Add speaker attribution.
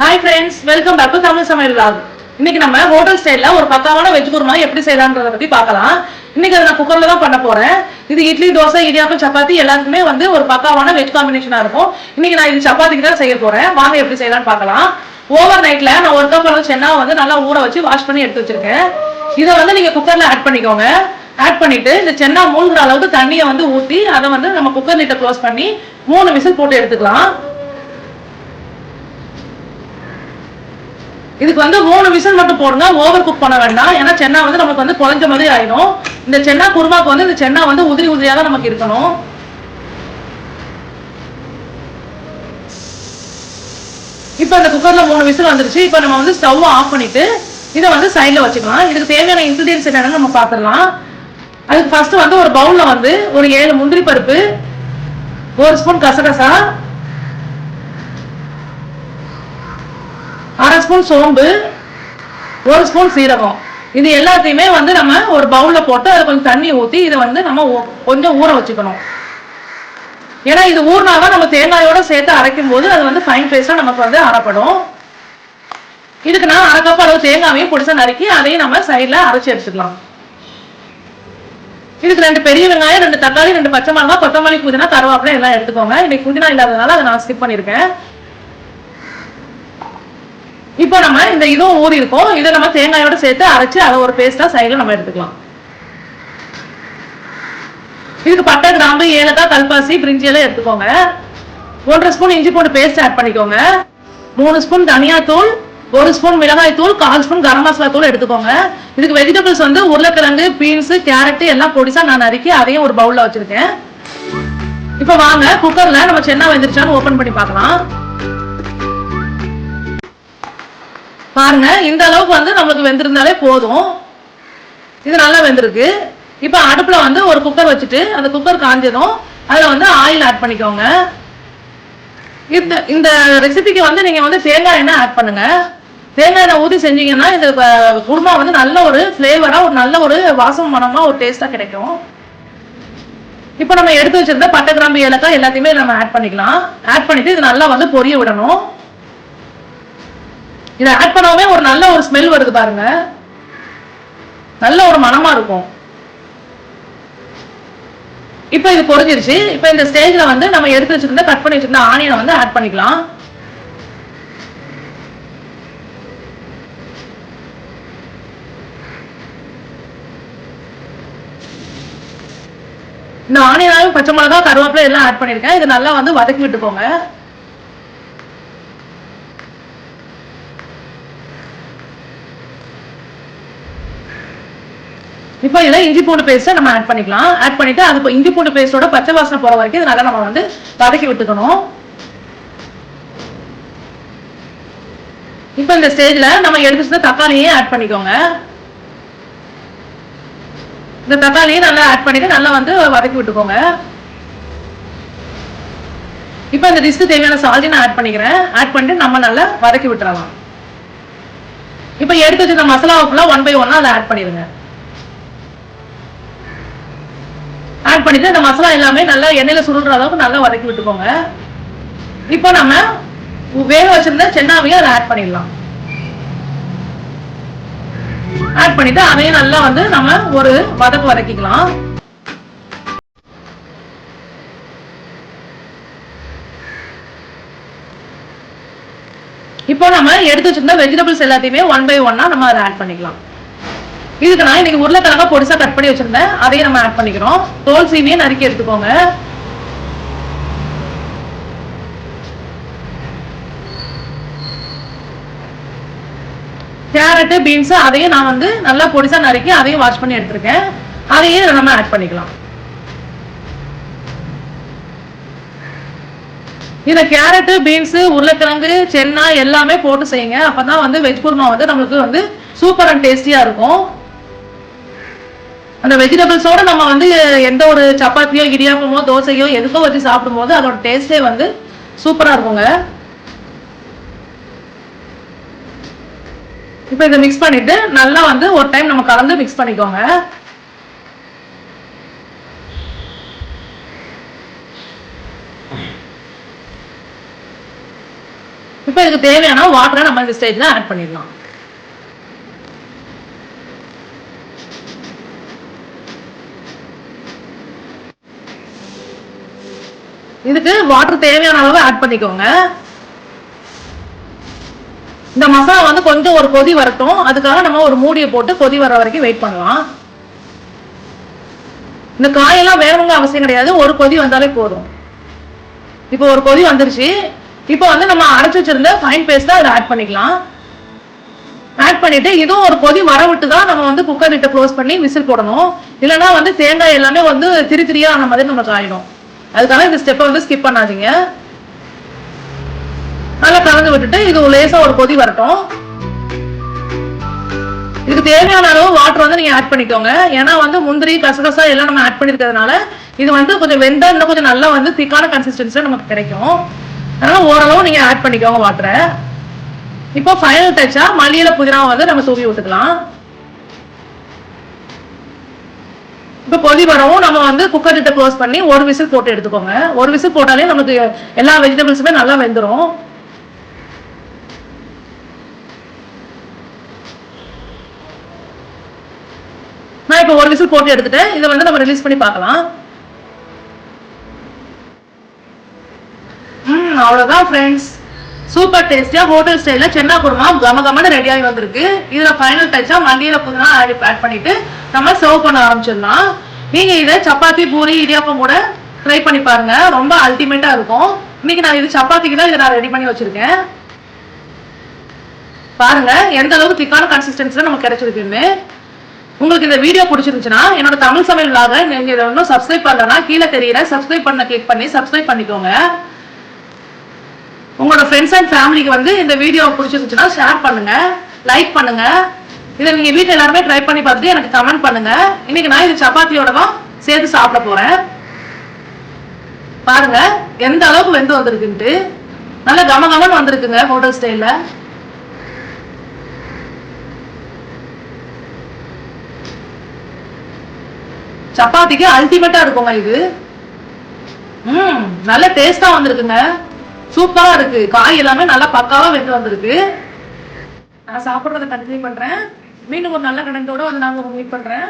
Speaker 1: Hi friends welcome back to Tamil Samayal vlog. இன்னைக்கு நம்ம hotel ஸ்டைலில் ஒரு பக்காவான வெஜ் குருமா எப்படி செய்யலாம்ன்றத பற்றி பார்க்கலாம். இன்னைக்கு அதை நான் குக்கரில் தான் பண்ண போகிறேன் இது இட்லி தோசை இடியாப்பம் சப்பாத்தி எல்லாத்துக்குமே வந்து ஒரு பக்காவான வெஜ் காம்பினேஷனாக இருக்கும். இன்னைக்கு நான் இது சப்பாத்திக்கு தான் செய்ய போகிறேன் வாங்க எப்படி செய்யலாம்னு பார்க்கலாம். ஓவர் நைட்டில் நான் ஒரு கப் அளவு சென்னா வந்து நல்லா ஊற வச்சு வாஷ் பண்ணி எடுத்து வச்சிருக்கேன். இதை வந்து நீங்கள் குக்கரில் ஆட் பண்ணிக்கோங்க. ஆட் பண்ணிட்டு இந்த சென்னா மூழ்கிற அளவுக்கு தண்ணியை வந்து ஊற்றி அதை வந்து நம்ம குக்கர் நீட்டை க்ளோஸ் பண்ணி மூணு விசில் போட்டு எடுத்துக்கலாம். இதுக்கு வந்து மூணு விசில் மட்டும் போடுங்க. ஓவர் குக் பண்ண வேண்டாம். ஏன்னா சென்னா வந்து நமக்கு வந்து குழஞ்ச மாதிரி ஆயிடும். இந்த சென்னா குருமாக்கு வந்து இந்த சென்னா வந்து உதிரி உதிரியா தான் நமக்கு இருக்கணும். இப்போ இந்த குக்கர்ல மூணு விசில் வந்துருச்சு. இப்போ நம்ம வந்து ஸ்டவ் ஆஃப் பண்ணிட்டு இதை வந்து சைடில் வச்சுக்கலாம். இதுக்கு தேவையான இன்கிரீடியன்ஸ் என்னன்னு நம்ம பார்த்துடலாம் அதுக்கு ஃபர்ஸ்ட் வந்து ஒரு பவுல்ல வந்து ஒரு ஏழு முந்திரி பருப்பு ஒரு ஸ்பூன் கசகசா ஸ்பூன் சோம்பு ஒரு ஸ்பூன் சீரகம். இது எல்லாத்தையுமே வந்து நம்ம ஒரு பவுலில் போட்டு அதில் கொஞ்சம் தண்ணி ஊற்றி இதை வந்து நம்ம கொஞ்சம் ஊற வச்சுக்கணும். ஏன்னா இது ஊறினாதான் நம்ம தேங்காயோட சேர்த்து அரைக்கும் போது அது வந்து ஃபைன் பேஸ்டா நமக்கு வந்து அரைப்படும் இதுக்கு நான் அரை கப் அளவு தேங்காவையும் பொடிசா நறுக்கி அதையும் நம்ம சைடில் அரைச்சி எடுத்துக்கலாம். இதுக்கு ரெண்டு பெரிய வெங்காயம் ரெண்டு தக்காளி ரெண்டு பச்சை மிளகாய் கொத்தமல்லி புதினா கருவேப்பிலை எல்லாம் எடுத்துக்கோங்க. இன்னைக்கு புதினா இல்லாததுனால அதை நான் ஸ்கிப் பண்ணியிருக்கேன். இப்போ நம்ம இந்த இதுவும் ஊறி இருக்கும். இதை நம்ம தேங்காயோட சேர்த்து அரைச்சு அதை ஒரு பேஸ்டா சைடில் நம்ம எடுத்துக்கலாம். இதுக்கு பட்டை கிராம்பு ஏலக்காய் கல்பாசி பிரிஞ்சி எல்லாம் எடுத்துக்கோங்க. ஒன்றரை ஸ்பூன் இஞ்சி பூண்டு பேஸ்ட் ஆட் பண்ணிக்கோங்க. மூணு ஸ்பூன் தனியாத்தூள் ஒரு ஸ்பூன் மிளகாய் தூள் கால் ஸ்பூன் கரம் மசாலா தூள் எடுத்துக்கோங்க. இதுக்கு வெஜிடபிள்ஸ் வந்து உருளைக்கிழங்கு பீன்ஸ் கேரட் எல்லாம் பொடிசா நான் நறுக்கி அதையும் ஒரு பவுல்ல வச்சிருக்கேன். இப்போ வாங்க குக்கர்ல நம்ம சென்னா வெந்துருச்சான்னு ஓபன் பண்ணி பார்க்கலாம். பாருங்க இந்த அளவுக்கு வந்து நம்மளுக்கு வெந்திருந்தாலே போதும். இது நல்லா வெந்திருக்கு. இப்போ அடுப்பில் வந்து ஒரு குக்கர் வச்சுட்டு அந்த குக்கர் காஞ்சதும் அதில் வந்து ஆயில் ஆட் பண்ணிக்கோங்க. இந்த இந்த ரெசிபிக்கு வந்து நீங்கள் வந்து தேங்காய் எண்ணெய் ஆட் பண்ணுங்க. தேங்காய் எண்ணெய் ஊற்றி செஞ்சீங்கன்னா இந்த குருமா வந்து நல்ல ஒரு ஃப்ளேவராக ஒரு நல்ல ஒரு வாசம் மனமாக ஒரு டேஸ்ட்டாக கிடைக்கும். இப்போ நம்ம எடுத்து வச்சிருந்த பட்டை கிராம்பு ஏலக்காய் எல்லாத்தையுமே நம்ம ஆட் பண்ணிக்கலாம். ஆட் பண்ணிட்டு இது நல்லா வந்து பொரிய விடணும். இதை ஆட் பண்ணாமே ஒரு நல்ல ஒரு ஸ்மெல் வருது பாருங்க. நல்ல ஒரு மனமா இருக்கும். இப்போ இது பொறிஞ்சிருச்சு. இப்போ இந்த ஸ்டேஜ்ல வந்து நம்ம எடுத்து வச்சிருந்த கட் பண்ணி வச்சிருந்த ஆனியனை வந்து ஆட் பண்ணிக்கலாம். இந்த ஆனியனாலும் பச்சை மிளகா கருவேப்பிலை எல்லாம் ஆட் பண்ணிருக்கேன். இது நல்லா வந்து வதக்கி விட்டுக்கோங்க. இப்போ இதில் இஞ்சி பூண்டு பேஸ்ட்டை நம்ம ஆட் பண்ணிக்கலாம். ஆட் பண்ணிவிட்டு அது இப்போ இஞ்சி பூண்டு பேஸ்ட்டோட பச்சை வாசனை போகிற வரைக்கும் இது நல்லா நம்ம வந்து வதக்கி விட்டுக்கணும். இப்போ இந்த ஸ்டேஜில் நம்ம எடுத்து தக்காளியே ஆட் பண்ணிக்கோங்க. இந்த தக்காளியை நல்லா ஆட் பண்ணிட்டு நல்லா வந்து வதக்கி விட்டுக்கோங்க. இப்போ இந்த டிஷ்க்கு தேவையான சால்ட்டி நான் ஆட் பண்ணிக்கிறேன். ஆட் பண்ணிட்டு நம்ம நல்லா வதக்கி விட்டுறலாம். இப்போ எடுத்து வச்சிருந்த மசாலாவுக்குலாம் ஒன் பை ஒன்னாக அதை ஆட் பண்ணிடுங்க. ஆட் பண்ணிட்டு இந்த மசாலா எல்லாமே நல்லா எண்ணெயில சுருன்ற அளவுக்கு நல்லா வதக்கி விட்டுக்கோங்க. இப்போ நம்ம வேக வச்சிருந்த சென்னாவையும் அதை ஆட் பண்ணிடலாம். ஆட் பண்ணிட்டு அதையும் நல்லா வந்து நம்ம ஒரு வதக்கு வதக்கிக்கலாம். இப்போ நம்ம எடுத்து வச்சிருந்த வெஜிடபிள்ஸ் எல்லாத்தையுமே ஒன் பை ஒன்னா நம்ம அதை ஆட் பண்ணிக்கலாம். இதுக்கு நான் இன்னைக்கு உருளைக்கிழங்கா பொடிசா கட் பண்ணி வச்சிருந்தேன். அதையும் நம்ம ஆட் பண்ணிக்கிறோம். தோல் சீனியை நறுக்கி எடுத்துக்கோங்க. கேரட்டு பீன்ஸ் அதையும் நான் வந்து நல்லா பொடிசா நறுக்கி அதையும் வாஷ் பண்ணி எடுத்திருக்கேன். அதையும் நம்ம ஆட் பண்ணிக்கலாம். இந்த கேரட்டு பீன்ஸ் உருளைக்கிழங்கு சென்னா எல்லாமே போட்டு செய்யுங்க. அப்பதான் வந்து வெஜ் குருமா வந்து நம்மளுக்கு வந்து சூப்பர் அண்ட் டேஸ்டியா இருக்கும். அந்த வெஜிடபிள்ஸோட நம்ம வந்து எந்த ஒரு சப்பாத்தியோ இடியாப்பமோ தோசையோ எதுக்கோ வச்சு சாப்பிடும்போது அதோட டேஸ்டே வந்து சூப்பராக இருக்குங்க. இப்போ இதை மிக்ஸ் பண்ணிட்டு நல்லா வந்து ஒரு டைம் நம்ம கலந்து மிக்ஸ் பண்ணிக்கோங்க. இப்போ இதுக்கு தேவையான வாட்டரை நம்ம இந்த ஸ்டேஜில் ஆட் பண்ணிடலாம். இதுக்கு வாட்டர் தேவையான அளவு ஆட் பண்ணிக்கோங்க. இந்த மசாலா வந்து கொஞ்சம் ஒரு கொதி வரட்டும். அதுக்காக நம்ம ஒரு மூடியை போட்டு கொதி வர வரைக்கும் வெயிட் பண்ணலாம். இந்த காயெல்லாம் வேணுங்க அவசியம் கிடையாது. ஒரு கொதி வந்தாலே போதும். இப்போ ஒரு கொதி வந்துருச்சு. இப்போ வந்து நம்ம அரைச்சி வச்சிருந்த ஃபைன் பேஸ்ட்டை அதில் ஆட் பண்ணிக்கலாம். ஆட் பண்ணிட்டு இதுவும் ஒரு கொதி வர விட்டு தான் நம்ம வந்து குக்கர் கிட்ட க்ளோஸ் பண்ணி விசில் போடணும். இல்லைன்னா வந்து தேங்காய் எல்லாமே வந்து திரி திரியா ஆன மாதிரி நம்மளுக்கு ஆயிடும். அதுக்காக இந்த ஸ்டெப்பை வந்து ஸ்கிப் பண்ணாதீங்க. நல்லா கலந்து விட்டுட்டு இது லேசாக ஒரு கொதி வரட்டும். இதுக்கு தேவையான அளவு வாட்டர் வந்து நீங்கள் ஆட் பண்ணிக்கோங்க. ஏன்னா வந்து முந்திரி கசகசா எல்லாம் நம்ம ஆட் பண்ணியிருக்கிறதுனால இது வந்து கொஞ்சம் வெந்தா இன்னும் கொஞ்சம் நல்லா வந்து திக்கான கன்சிஸ்டன்சில நமக்கு கிடைக்கும். அதனால ஓரளவு நீங்கள் ஆட் பண்ணிக்கோங்க வாட்டரை இப்போ ஃபைனல் டச்சா மல்லியில புதினா வந்து நம்ம தூவி விட்டுக்கலாம் இப்போ கொதி வரவும் நம்ம வந்து குக்கர் கிட்ட க்ளோஸ் பண்ணி ஒரு விசில் போட்டு எடுத்துக்கோங்க. ஒரு விசில் போட்டாலே நமக்கு எல்லா வெஜிடபிள்ஸுமே நல்லா வெந்துடும் நான் இப்போ ஒரு விசில் போட்டு எடுத்துட்டேன். இதை வந்து நம்ம ரிலீஸ் பண்ணி பார்க்கலாம். ம் அவ்வளோதான் ஃப்ரெண்ட்ஸ் சூப்பர் டேஸ்டியா ஹோட்டல் ஸ்டைலில் சென்னா குருமா கம கமன்னு ரெடி ஆகி வந்திருக்கு. இதில் ஃபைனல் டச்சாக மண்டியில் புதினா ஆட் பண்ணிவிட்டு நம்ம சர்வ் பண்ண ஆரம்பிச்சிடலாம். நீங்க இதை சப்பாத்தி பூரி இடியாப்பம் கூட ட்ரை பண்ணி பாருங்க. ரொம்ப அல்டிமேட்டா இருக்கும். இன்னைக்கு நான் இது சப்பாத்திக்கு தான் இதை நான் ரெடி பண்ணி வச்சிருக்கேன். பாருங்க எந்த அளவுக்கு திக்கான கன்சிஸ்டன்சி நமக்கு கிடைச்சிருக்குன்னு. உங்களுக்கு இந்த வீடியோ பிடிச்சிருந்துச்சுன்னா என்னோட தமிழ் சமையல் vlog நீங்க இதை இன்னும் சப்ஸ்கிரைப் பண்ணலன்னா கீழே தெரியல சப்ஸ்கிரைப் பண்ண கிளிக் பண்ணி சப்ஸ்கிரைப் பண்ணிக்கோங்க. உங்களோட ஃப்ரெண்ட்ஸ் அண்ட் ஃபேமிலிக்கு வந்து இந்த வீடியோ பிடிச்சிருந்துச்சுன்னா ஷேர் பண்ணுங்க லைக் பண்ணுங்க. இதை நீங்க வீட்டில் எல்லாருமே ட்ரை பண்ணி பார்த்துட்டு எனக்கு கமெண்ட் பண்ணுங்க. இன்னைக்கு நான் இது சப்பாத்தியோட தான் சேர்த்து சாப்பிட போறேன். பாருங்க எந்த அளவுக்கு வெந்து வந்திருக்குன்ட்டு. நல்ல கம கமன்னு வந்திருக்குங்க ஹோட்டல் ஸ்டைல்ல சப்பாத்திக்கு அல்டிமேட்டா இருக்குங்க இது. ம் நல்ல டேஸ்டா வந்திருக்குங்க. சூப்பரா இருக்கு. காய் எல்லாமே நல்லா பக்காவா வெந்து வந்திருக்கு. நான் சாப்பிட்றத கண்டினியூ பண்றேன். மீண்டும் ஒரு நல்ல கண்டென்ட்டோட வந்து நாங்கள் மீட் பண்ணுறேன்